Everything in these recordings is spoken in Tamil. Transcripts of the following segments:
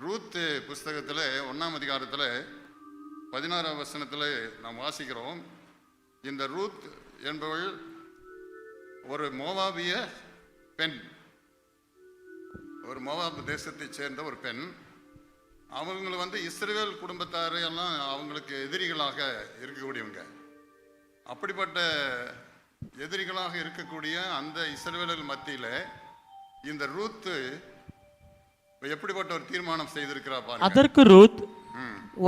ரூத்து புஸ்தகத்தில் ஒன்றாம் அதிகாரத்தில் பதினாறாம் வசனத்தில் நாம் வாசிக்கிறோம். இந்த ரூத் என்பவள் ஒரு மோவாபிய பெண். ஒரு மோவாப் தேசத்தை சேர்ந்த ஒரு பெண். அவங்கள வந்து இஸ்ரேல் குடும்பத்தார் எல்லாம் அவங்களுக்கு எதிரிகளாக இருக்கக்கூடியவங்க. அப்படிப்பட்ட எதிரிகளாக இருக்கக்கூடிய அந்த இஸ்ரவேலர்கள் மத்தியில் இந்த ரூத்து எப்படிப்பட்ட ஒரு தீர்மானம் செய்திருக்கிறா பாருங்க. அதற்கு ரூத்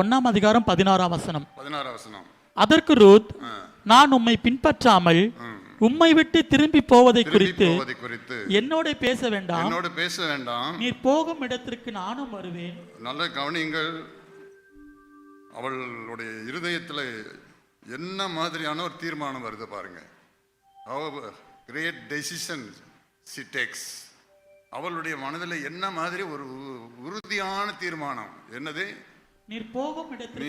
ஒன்னாம் அதிகாரம் பதினாறாம் வசனம். பதினாறாம் வசனம். அதற்கு ரூத் நான் உம்மை பின்பற்றாமல். உம்மை விட்டு திரும்பி போவதை குறித்து போவதை குறித்து என்னோட பேச வேண்டாம். என்னோடு பேச வேண்டாம். நீர் போகும் இடத்திற்கு நானும் வருவேன். நல்ல கவனிங்கள் அவளுடைய இருதயத்தில் என்ன மாதிரியான ஒரு தீர்மானம் வருது பாருங்க. கிரேட் டெசிஷன் சி டேக்ஸ் அவளுடைய மனதில் என்ன மாதிரி ஒரு உ- உறுதியான தீர்மானம்? என்னது? நீர் போகும் இடத்திற்கு.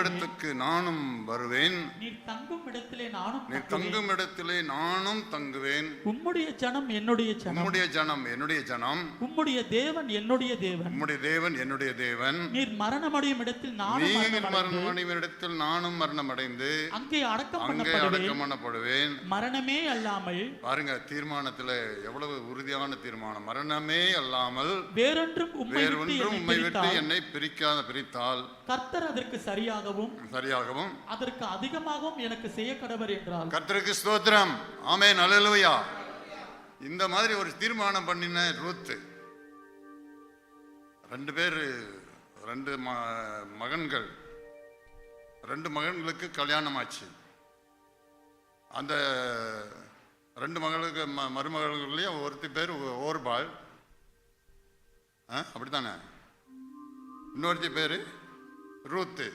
இடத்துக்கு நானும் வருவேன். நீர் தங்கும் இடத்திலே நானும் தங்குவேன். தங்கும் இடத்திலே நானும் தங்குவேன். உம்முடைய ஜனம் என்னுடைய ஜனம். உம்முடைய ஜனம் என்னுடைய ஜனம். உம்முடைய தேவன் என்னுடைய தேவன். உம்முடைய தேவன் என்னுடைய தேவன். நீர் மரணமடையும் இடத்தில் நானும் நீர் மரணமடைந்து, மரணமிடத்தில் நானும் மரணமடைந்து அங்கே அடக்கம் அங்கே அடக்கம் பண்ணப்படுவேன். மரணமே அல்லாமல் பாருங்க தீர்மானத்துல எவ்வளவு உறுதியான தீர்மானம். மரணமே அல்லாமல் வேறொன்றும் வேறொன்றும் உம்மை விட்டு என்னை பிரிக்காத பிரித்தால் கர்த்தர் அதற்கு சரியாகவும் சரியாகவும் அதற்கு அதிகமாகவும் எனக்கு செய்ய கடவர் என்றால். கர்த்தருக்கு ஸ்தோத்திரம். ஆமென். அல்லேலூயா. இந்த மாதிரி ஒரு தீர்மானம் பண்ணின ரூத்து. ரெண்டு பேர் ரெண்டு ம மகன்கள். ரெண்டு மகன்களுக்கு கல்யாணம் ஆச்சு அந்த ரெண்டு மகளுக்கு ம மருமகள்களையும் ஒருத்தி பேர் ஓர்பாள் ஆ அப்படித்தானே? இன்னொருத்தி பேர் ரூத்து.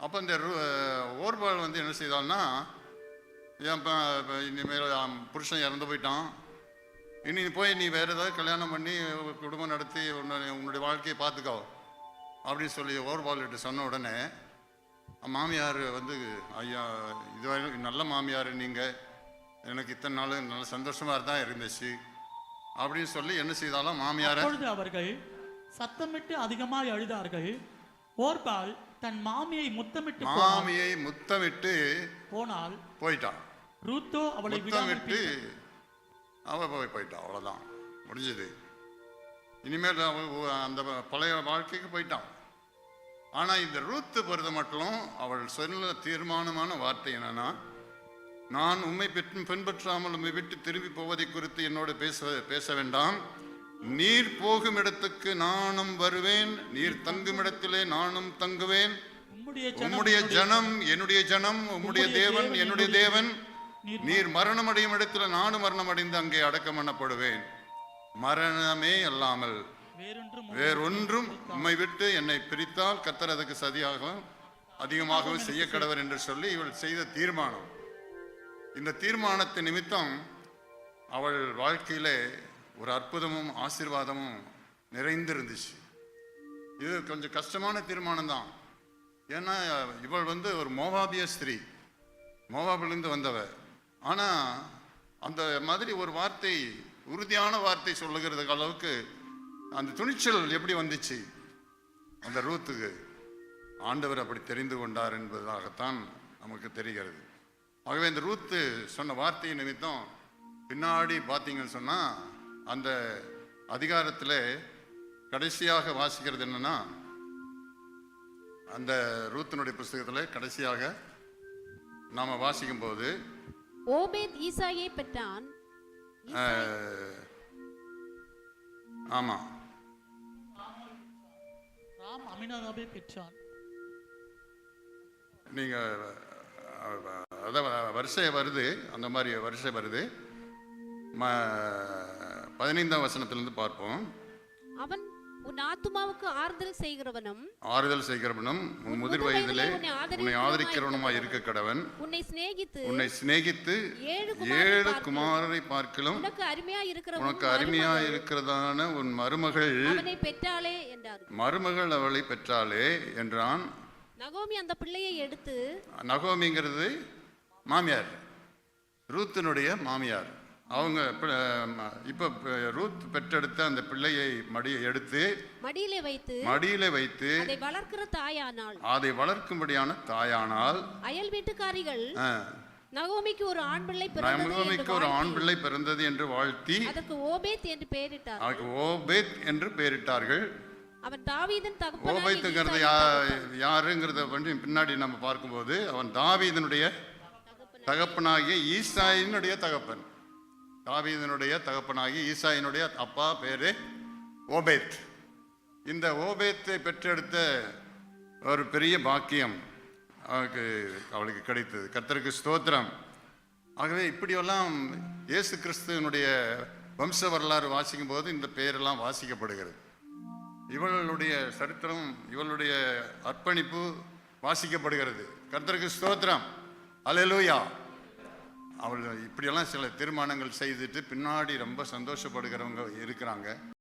அப்போ இந்த ரூ ஓர்பாள் வந்து என்ன செய்தாள்னா என் இனிமேல் புருஷன் இறந்து போயிட்டான். இனி போய் நீ வேறு ஏதாவது கல்யாணம் பண்ணி குடும்பம் நடத்தி உன்னுடைய உன்னுடைய வாழ்க்கையை பார்த்துக்கோ. அப்படின்னு சொல்லி ஓர்பாள்கிட்ட சொன்ன உடனே மாமியார் வந்து ஐயா இதுவரை நல்ல மாமியார் நீங்கள் எனக்கு இத்தனை நாள் நல்ல சந்தோஷமாக தான் இருந்துச்சு. அப்படின்னு சொல்லி என்ன செய்தாலும் மாமியார் அவர்கள் சத்தமிட்டு அதிகமாய் அழுதார்கள். ஓர்பால் தன் மாமியை முத்தமிட்டு. மாமியை முத்தமிட்டு போனால் போயிட்டான். ரூத்தோ அவளை முத்தமிட்டு அவ போய் போயிட்டான் அவ்வளோதான் முடிஞ்சது. இனிமேல் அந்த பழைய வாழ்க்கைக்கு போயிட்டான். ஆனால் இந்த ரூத்து பொறுத்த மட்டும் அவள் சொன்ன தீர்மானமான வார்த்தை என்னன்னா நான் உண்மை பெற்று பின்பற்றாமல் உண்மை விட்டு திரும்பி போவதை குறித்து என்னோடு பேச பேச வேண்டாம். நீர் போகும் இடத்துக்கு நானும் வருவேன். நீர் தங்கும் இடத்திலே நானும் தங்குவேன். உம்முடைய ஜனம் என்னுடைய ஜனம் உம்முடைய தேவன் என்னுடைய தேவன். நீர் மரணம் அடையும் இடத்துல நானும் மரணம் அடைந்து அங்கே அடக்கம் பண்ணப்படுவேன். மரணமே அல்லாமல் வேறொன்றும் உம்மை விட்டு என்னை பிரித்தால் கத்தர் அதுக்கு சதியாகவும் அதிகமாகவும் செய்ய கடவர் என்று சொல்லி இவள் செய்த தீர்மானம். இந்த தீர்மானத்தின் நிமித்தம் அவள் வாழ்க்கையிலே ஒரு அற்புதமும் ஆசீர்வாதமும் நிறைந்திருந்துச்சு. இது கொஞ்சம் கஷ்டமான தீர்மானம் தான். ஏன்னா இவள் வந்து ஒரு மோவாபிய ஸ்திரீ. மோவாபிலிருந்து வந்தவ. ஆனால் அந்த மாதிரி ஒரு வார்த்தை உறுதியான வார்த்தை சொல்லுகிறதுக்கு அளவுக்கு அந்த துணிச்சல் எப்படி வந்துச்சு? அந்த ரூத்துக்கு. ஆண்டவர் அப்படி தெரிந்து கொண்டார் என்பதாகத்தான் நமக்கு தெரிகிறது. ஆகவே இந்த ரூத்து சொன்ன வார்த்தை நிமித்தம் பின்னாடி பார்த்தீங்கன்னு சொன்னால் அந்த அதிகாரத்தில் கடைசியாக வாசிக்கிறது என்னன்னா அந்த ரூத்தினுடைய புஸ்தகத்தில் கடைசியாக நாம் வாசிக்கும்போது ஓபேத் ஈசாயை பெற்றான். ஆமா. ராம் அமினதாபை பெற்றான். நீங்க அதான் வரிசை வருது அந்த மாதிரி வரிசை வருது. ம பதினைந்தாம் வசனத்திலிருந்து பார்ப்போம். அவன் உன் ஆத்துமாவுக்கு ஆறுதல் செய்கிறவனும் ஆறுதல் செய்கிறவனும் உன் முதிர் வயதிலே உன்னை ஆதரிக்கிறவனுமாய் இருக்க கடவன் உன்னை சிநேகித்து உன்னை சிநேகித்து ஏழு ஏழு குமாரரை பார்க்கிலும் உனக்கு அருமையா இருக்கிற உனக்கு அருமையா இருக்கிறதான உன் மருமகள் அவனை பெற்றாளே என்றார். மருமகள் அவளை பெற்றாளே என்றான். நகோமி அந்த பிள்ளையை எடுத்து நகோமிங்கிறது மாமியார் ரூத்தினுடைய மாமியார். அவங்க இப்ப ரூத் பெற்றெடுத்த அந்த பிள்ளையை மடியை எடுத்து மடியிலே வைத்து மடியில வைத்து அதை வளர்க்கிற தாயானாள் அதை வளர்க்கும்படியான தாயானால் அயல் வீட்டுக்காரிகள் நகோமிக்கு ஒரு ஆண் பிள்ளை பிறந்தது நகோமிக்கு ஒரு ஆண் பிள்ளை பிறந்தது என்று வாழ்த்தி அதற்கு ஓபேத் என்று பெயரிட்டார். அவருக்கு ஓபேத் என்று பெயரிட்டார்கள். அவன் தாவீதின் தகப்பனாகிய ஓபேத்துங்கிறது தகப்பன். யாருங்கிறத பண்ணி பின்னாடி நம்ம பார்க்கும்போது அவன் தாவீதனுடைய தகப்பனாகிய ஈசாயினுடைய தகப்பன். தாவீதனுடைய தகப்பனாகி ஈசாயினுடைய அப்பா பேரு ஓபேத். இந்த ஓபேத்தை பெற்றெடுத்த ஒரு பெரிய பாக்கியம் அவளுக்கு அவளுக்கு கிடைத்தது. கர்த்தருக்கு ஸ்தோத்திரம். ஆகவே இப்படியெல்லாம் இயேசு கிறிஸ்துவனுடைய வம்ச வரலாறு வாசிக்கும் போது இந்த பெயரெல்லாம் வாசிக்கப்படுகிறது. இவளுடைய சரித்திரம் இவளுடைய அர்ப்பணிப்பு வாசிக்கப்படுகிறது. கர்த்தருக்கு ஸ்தோத்திரம். அலலூயா அவர்கள் இப்படியெல்லாம் சில தீர்மானங்கள் செய்துட்டு பின்னாடி ரொம்ப சந்தோஷப்படுகிறவங்க இருக்கிறாங்க.